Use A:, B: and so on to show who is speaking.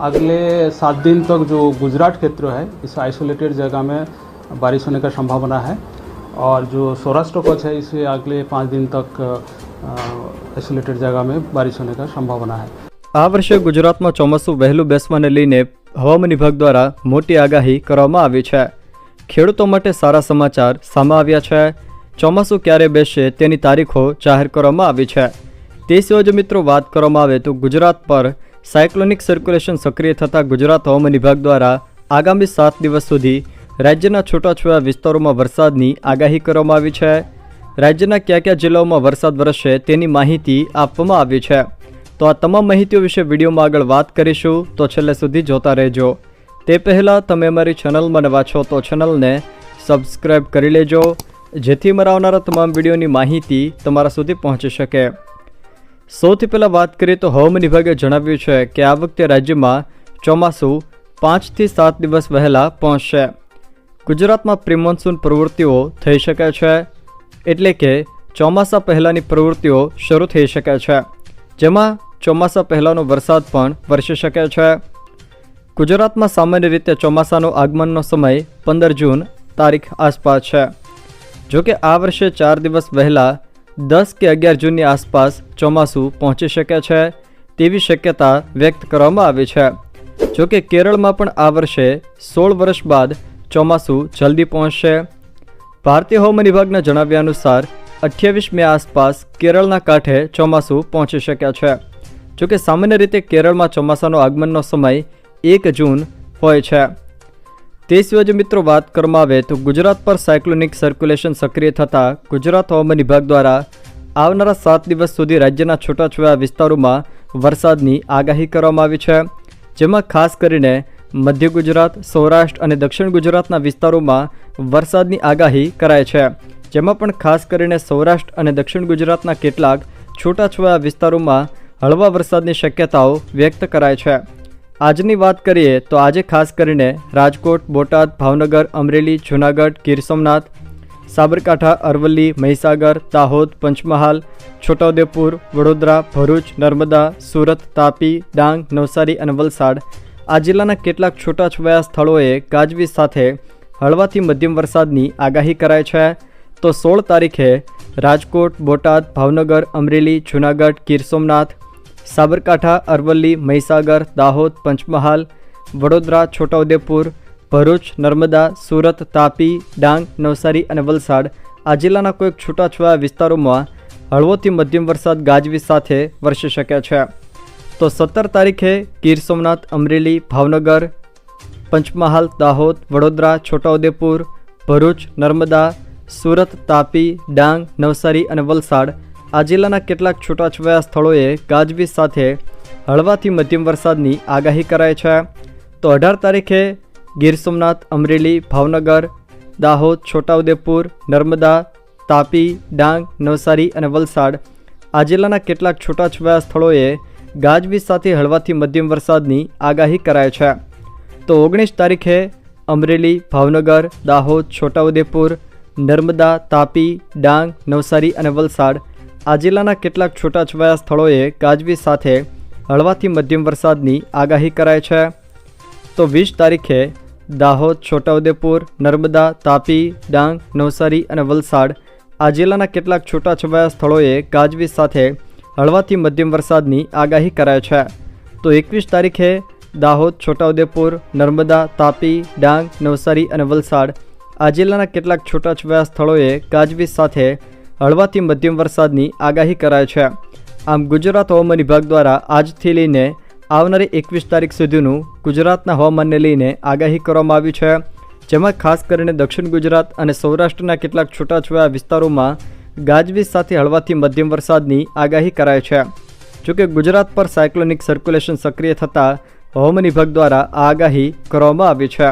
A: अगले सात दिन तक जो गुजरात क्षेत्र है इस आइसोलेटेड जगह में बारिश होने का संभावना है और जो सौराष्ट्र कच्छ है इसे अगले पाँच दिन तक आइसोलेटेड जगह में बारिश होने का संभावना है
B: આ વર્ષે ગુજરાતમાં ચોમાસું વહેલું બેસવાને લઈને હવામાન વિભાગ દ્વારા મોટી આગાહી કરવામાં આવી છે ખેડૂતો માટે સારા સમાચાર સામે આવ્યા છે ચોમાસું ક્યારે બેસશે તેની તારીખો જાહેર કરવામાં આવી છે તે સિવાય જો મિત્રો વાત કરવામાં આવે તો ગુજરાત પર સાયક્લોનિક સર્ક્યુલેશન સક્રિય થતાં ગુજરાત હવામાન વિભાગ દ્વારા આગામી સાત દિવસ સુધી રાજ્યના છૂટાછવાયા વિસ્તારોમાં વરસાદની આગાહી કરવામાં આવી છે. રાજ્યના કયા કયા જિલ્લાઓમાં વરસાદ વરસશે તેની માહિતી આપવામાં આવી છે. તો આ તમામ માહિતીઓ વિશે વિડીયોમાં આગળ વાત કરીશું. તો છેલ્લે સુધી જોતા રહેજો. તે પહેલાં તમે અમારી ચેનલમાં નવા છો તો ચેનલને સબસ્ક્રાઈબ કરી લેજો. જેથી મારા આવનારા તમામ વિડીયોની માહિતી તમારા સુધી પહોંચી શકે. સૌથી પહેલાં વાત કરીએ તો હવામાન વિભાગે જણાવ્યું છે કે આ વખતે રાજ્યમાં ચોમાસું પાંચથી સાત દિવસ વહેલા પહોંચશે. ગુજરાતમાં પ્રિમોન્સૂન પ્રવૃત્તિઓ થઈ શકે છે, એટલે કે ચોમાસા પહેલાંની પ્રવૃત્તિઓ શરૂ થઈ શકે છે, જેમાં ચોમાસા પહેલાંનો વરસાદ પણ વરસી શકે છે. ગુજરાતમાં સામાન્ય રીતે ચોમાસાનો આગમનનો સમય પંદર જૂન તારીખ આસપાસ છે. જો કે આ વર્ષે ચાર દિવસ વહેલા દસ કે અગિયાર જૂનની આસપાસ ચોમાસું પહોંચી શકે છે તેવી શક્યતા વ્યક્ત કરવામાં આવી છે. જો કે કેરળમાં પણ આ વર્ષે સોળ વર્ષ બાદ ચોમાસું જલ્દી પહોંચશે. ભારતીય હવામાન વિભાગના જણાવ્યા અનુસાર અઠ્યાવીસ મે આસપાસ કેરળના કાંઠે ચોમાસું પહોંચી શક્યા છે. જોકે સામાન્ય રીતે કેરળમાં ચોમાસાનો આગમનનો સમય એક જૂન હોય છે. તે સિવાય જો મિત્રો વાત કરવામાં આવે તો ગુજરાત પર સાયક્લોનિક સર્ક્યુલેશન સક્રિય થતાં ગુજરાત હવામાન વિભાગ દ્વારા આવનારા સાત દિવસ સુધી રાજ્યના છૂટાછવાયા વિસ્તારોમાં વરસાદની આગાહી કરવામાં આવી છે. જેમાં ખાસ કરીને મધ્ય ગુજરાત, સૌરાષ્ટ્ર અને દક્ષિણ ગુજરાતના વિસ્તારોમાં વરસાદની આગાહી કરાય છે. જેમાં પણ ખાસ કરીને સૌરાષ્ટ્ર અને દક્ષિણ ગુજરાતના કેટલાક છૂટાછવાયા વિસ્તારોમાં હળવા વરસાદની શક્યતાઓ વ્યક્ત કરાય છે. આજની વાત કરીએ તો આજે ખાસ કરીને રાજકોટ, બોટાદ, ભાવનગર, અમરેલી, જૂનાગઢ, ગીર સોમનાથ, સાબરકાંઠા, અરવલ્લી, મહીસાગર, દાહોદ, પંચમહાલ, છોટાઉદેપુર, વડોદરા, ભરૂચ, નર્મદા, સુરત, તાપી, ડાંગ, નવસારી અને વલસાડ. આ જિલ્લાના કેટલાક છૂટાછવાયા સ્થળોએ ગાજવીજ સાથે હળવાથી મધ્યમ વરસાદની આગાહી કરાઈ છે. તો સોળ તારીખે રાજકોટ, બોટાદ, ભાવનગર, અમરેલી, જૂનાગઢ, ગીર સોમનાથ સાબરકાંઠા, અરવલ્લી, મહીસાગર, દાહોદ, પંચમહાલ, વડોદરા, છોટાઉદેપુર, ભરૂચ, નર્મદા, સુરત, તાપી, ડાંગ, નવસારી અને વલસાડ આ જિલ્લાના કોઈક છૂટાછવાયા વિસ્તારોમાં હળવોથી મધ્યમ વરસાદ ગાજવીજ સાથે વરસી શકે છે. તો સત્તર તારીખે ગીર સોમનાથ, અમરેલી, ભાવનગર, પંચમહાલ, દાહોદ, વડોદરા, છોટાઉદેપુર, ભરૂચ, નર્મદા, સુરત, તાપી, ડાંગ, નવસારી અને વલસાડ આ જિલ્લાના કેટલાક છૂટાછવાયા સ્થળોએ ગાજવીજ સાથે હળવાથી મધ્યમ વરસાદની આગાહી કરાય છે. તો અઢાર તારીખે ગીર સોમનાથ, અમરેલી, ભાવનગર, દાહોદ, છોટાઉદેપુર, નર્મદા, તાપી, ડાંગ, નવસારી અને વલસાડ આ જિલ્લાના કેટલાક છૂટાછવાયા સ્થળોએ ગાજવીજ સાથે હળવાથી મધ્યમ વરસાદની આગાહી કરાય છે. તો ઓગણીસ તારીખે અમરેલી, ભાવનગર, દાહોદ, છોટાઉદેપુર, નર્મદા, તાપી, ડાંગ, નવસારી અને વલસાડ આ જિલ્લાના કેટલાક છૂટાછવાયા સ્થળોએ ગાજવીજ સાથે હળવાથી મધ્યમ વરસાદની આગાહી કરાય છે. તો વીસ તારીખે દાહોદ, છોટાઉદેપુર, નર્મદા, તાપી, ડાંગ, નવસારી અને વલસાડ આ જિલ્લાના કેટલાક છૂટાછવાયા સ્થળોએ ગાજવીજ સાથે હળવાથી મધ્યમ વરસાદની આગાહી કરાય છે. તો એકવીસ તારીખે દાહોદ, છોટાઉદેપુર, નર્મદા, તાપી, ડાંગ, નવસારી અને વલસાડ આ જિલ્લાના કેટલાક છૂટાછવાયા સ્થળોએ ગાજવીજ સાથે હળવાથી મધ્યમ વરસાદની આગાહી કરાય છે. આમ ગુજરાત હવામાન વિભાગ દ્વારા આજથી લઈને આવનારી એકવીસ તારીખ સુધીનું ગુજરાતના હવામાનને લઈને આગાહી કરવામાં આવી છે. જેમાં ખાસ કરીને દક્ષિણ ગુજરાત અને સૌરાષ્ટ્રના કેટલાક છૂટાછવાયા વિસ્તારોમાં ગાજવીજ સાથે હળવાથી મધ્યમ વરસાદની આગાહી કરાય છે. જોકે ગુજરાત પર સાયક્લોનિક સર્ક્યુલેશન સક્રિય થતાં હવામાન વિભાગ દ્વારા આ આગાહી કરવામાં આવી છે.